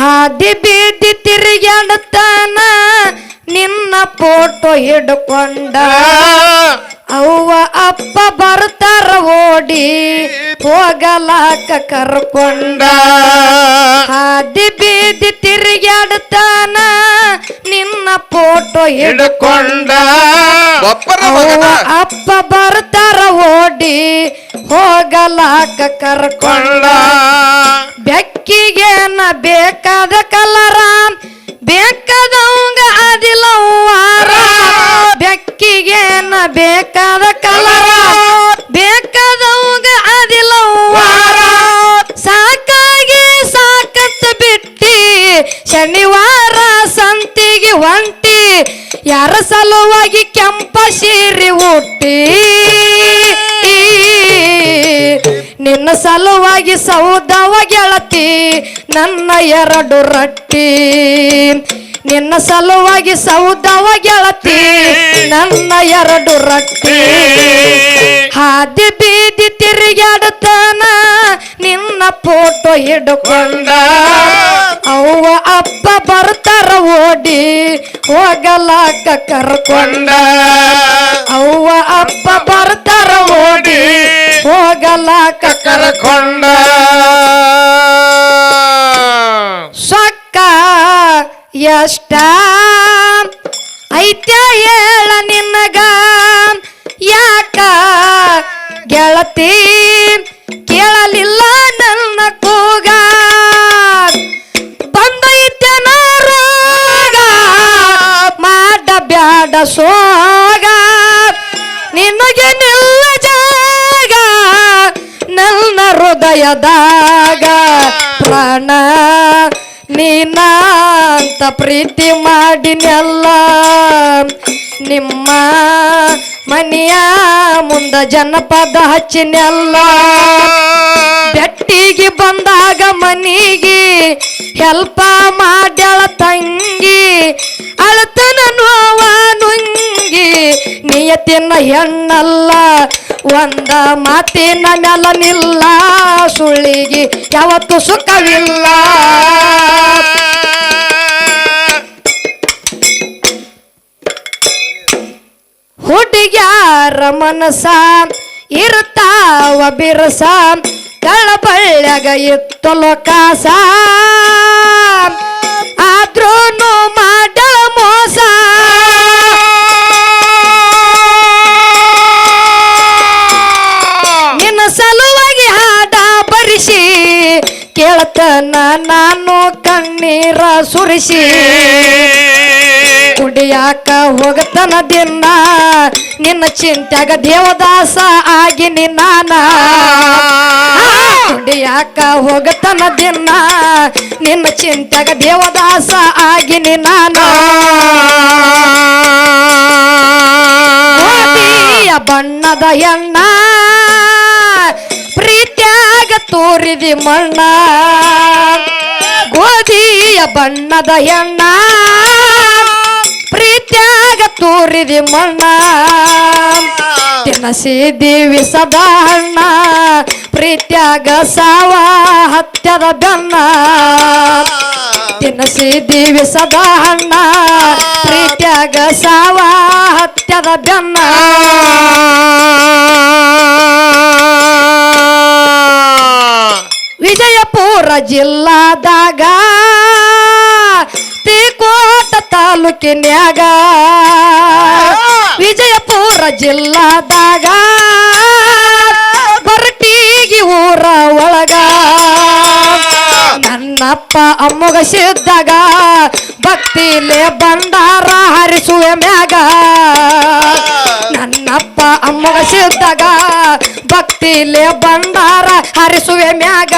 ಹಾದಿ ಬೀದಿ ತಿರುಗಾಡುತ್ತಾನ ನಿನ್ನ ಫೋಟೋ ಹಿಡ್ಕೊಂಡ. ಅವ್ವ ಅಪ್ಪ ಬರ್ತಾರ ಓಡಿ, ಹೋಗಲಾಕ ಕರ್ಕೊಂಡ. ಹಾದಿ ಬೀದಿ ತಿರುಗಾಡುತ್ತಾನ ಫೋಟೋ ಹಿಡ್ಕೊಂಡ. ಒಪ್ಪರ ಮಗನ. ಅಪ್ಪ ಬರ್ತಾರ ಓಡಿ ಹೋಗಲಾಕ ಕರ್ಕೊಂಡ. ಬೆಕ್ಕಿಗೇನ ಬೇಕಾದ ಕಲರ ಬೇಕಾದವಂಗ ಅದಿಲ್ಲವಾರ ಬೆಕ್ಕಿಗೇನ ಬೇಕಾದ ಕಲರ ಬೇಕಾದವಂಗ ಅದಿಲ್ಲವಾರ ಸಾಕಾಗಿ ಸಾಕತ್ತು ಬಿಟ್ಟಿ ಶನಿವಾರ ಸಂತಿಗೆ ಹೊಂಟಿ ಯಾರ ಸಲುವಾಗಿ ಕೆಂಪ ಸೀರೆ ಹುಟ್ಟಿ ನಿನ್ನ ಸಲುವಾಗಿ ಸೌದವ ಗೆಳತಿ, ನನ್ನ ಎರಡು ರಟ್ಟಿ. ನಿನ್ನ ಸಲುವಾಗಿ ಸೌದವ ಗೆಳತಿ, ನನ್ನ ಎರಡು ರಟ್ಟಿ. ಹಾದಿ ಬೀದಿ ತಿರುಗಾಡುತ್ತಾನ ನಿನ್ನ ಫೋಟೋ ಹಿಡ್ಕೊಂಡ. ಅವ್ವ ಅಪ್ಪ ಬರ್ತಾರ ಓಡಿ ಹೋಗಲಾಕ ಕರ್ಕೊಂಡ. ಅವ್ವ ಅಪ್ಪ ಬರ್ತಾರ ಓಡಿ ಹೋಗಲಾಕ ಕರ್ಕೊಂಡ. ಸಕ್ಕ ಎಷ್ಟ ಬ್ಯಾಡ ಸೋಗ. ನಿನಗೆ ನಿಲ್ಲ ಜಾಗ, ನನ್ನ ಹೃದಯದಾಗ. ಪ್ರಾಣ, ನೀನ ಅಂತ ಪ್ರೀತಿ ಮಾಡಿನೆಲ್ಲ. ನಿಮ್ಮ ಮನೆಯ ಮುಂದ ಜನಪದ ಹಚ್ಚಿನೆಲ್ಲ. ಬೆಟ್ಟಿಗೆ ಬಂದಾಗ ಮನಿಗೆ ಹೆಲ್ಪ ಮಾಡ್ಯಾಳ ತಂಗಿ. ಅಳತನ ನೋವ ನಿಯತಿನ ಹೆಣ್ಣಲ್ಲ, ಒಂದ ಮಾತಿನ ನೆಲನಿಲ್ಲ ಸುಳ್ಳಿಗೆ ಯಾವತ್ತು ಸುಖವಿಲ್ಲ. ಹುಡುಗ್ಯಾರ ಮನಸ ಇರ್ತಾವ ಬಿರಸ ಕಳಬಳ್ಳ್ಯಾಗ ಇತ್ತು ಲೋಕಾಸ. ಆದ್ರೂನು ಕೇಳ್ತನ ನಾನು ಕಣ್ಣೀರ ಸುರಿಸಿ ಕುಡಿಯಾಕ ಹೋಗತನ ದಿನ. ನಿನ್ನ ಚಿಂತ್ಯಾಗ ದೇವದಾಸ ಆಗಿನಿ ನಾನ ಕುಡಿಯಾಕ ಹೋಗತನ ದಿನ. ನಿನ್ನ ಚಿಂತ್ಯಾಗ ದೇವದಾಸ ಆಗಿನಿ ನಾನ ಬಣ್ಣದ ಎಣ್ಣ. ತೋರಿದಿ ಮಣ್ಣ. ಗೋಧಿಯ ಬಣ್ಣದ ಹೆಣ್ಣ. ಪ್ರೀತ್ಯಾಗ ತೋರಿದಿ ಮಣ್ಣ. ತಿನ್ನಸಿದೀವಿ ಸದಾ ಹಣ್ಣ ಪ್ರೀತ್ಯಾಗ ಸಾವ ಹತ್ಯದ ಬೆನ್ನ. ತಿನ್ನಸಿದೀವಿ ಸದಾ ಹಣ್ಣ ಪ್ರೀತ್ಯಾಗ ಸಾವ ಹತ್ಯದ ಬೆನ್ನ. ವಿಜಯಪುರ ಜಿಲ್ಲಾದಾಗ ತಿಕೋಟ ತಾಲೂಕಿನ್ಯಾಗ. ವಿಜಯಪುರ ಜಿಲ್ಲಾದಾಗ ಬರಟಿಗಿ ಊರ ಒಳಗ. ನನ್ನಪ್ಪ ಅಮ್ಮಗ ಸಿದ್ದಾಗ ಭಕ್ತಿಲೆ ಬಂಡಾರ ಹರಿಸುವ ಮ್ಯಾಗ. ನನ್ನಪ್ಪ ಅಮ್ಮಗ ಸಿದ್ದಾಗ ಭಕ್ತಿಲೆ ಬಂಡಾರ ಹರಿಸುವೆ ಮ್ಯಾಗ.